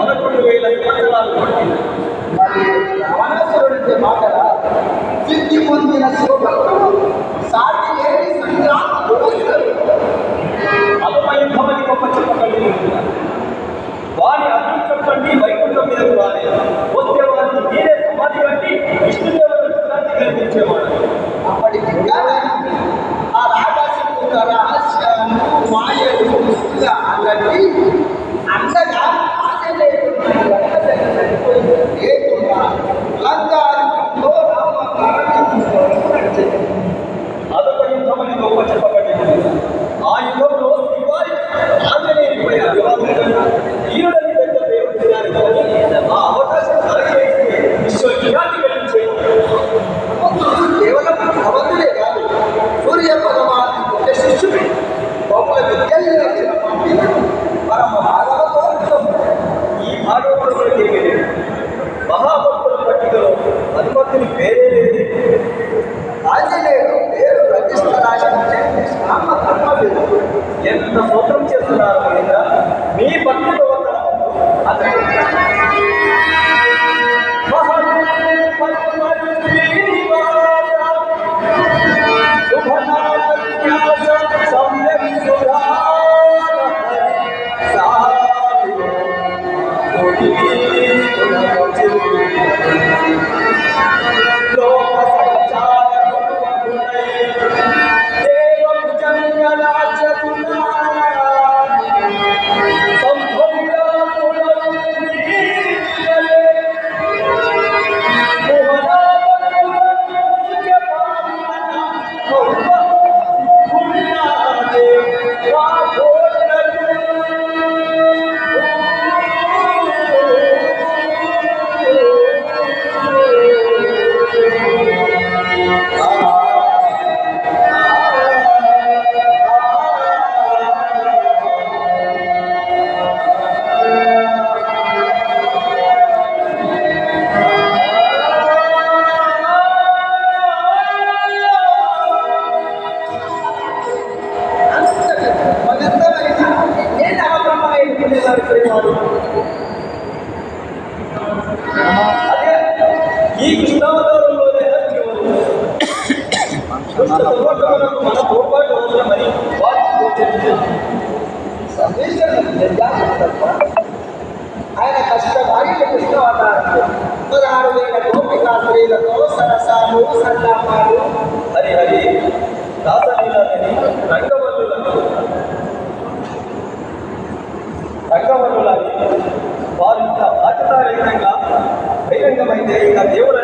పదకొండు వేల సంవత్సరాలు పట్టింది మరి రావణాసురుడి మాటల సిద్ధి పొందిన శివభక్తుడు బహుళ విద్యలు ఈ భాగవతంలో తిరిగి మహాభక్తుల పట్టికలో హనుమంతుని పేరే లేదు ఆంజనేయుడు పేరు రజిస్తరాశించే శ్యామ ధర్మవీరుడు ఎంత సూత్రం చేస్తున్నారు మహేంద్ర మీ భక్తి ప్రవర్తన అతను అవబ్రహ్మయ్యుడు శ్రీవాడు అదే ఈ కృష్ణావతారంలోనే జీవనం దుష్ట సంవర్గములకు మన తోడ్పాటు అవసరమని వారికి గోచరించింది. సందేశం నిర్యాసం తప్ప ఆయన కష్టపడి కృష్ణవతారంలో పదహారు వేల గోపికా స్త్రీలతో సరసాలు సల్లాపాలు Hari Hari దాసలీలని Y ahí está el diablo,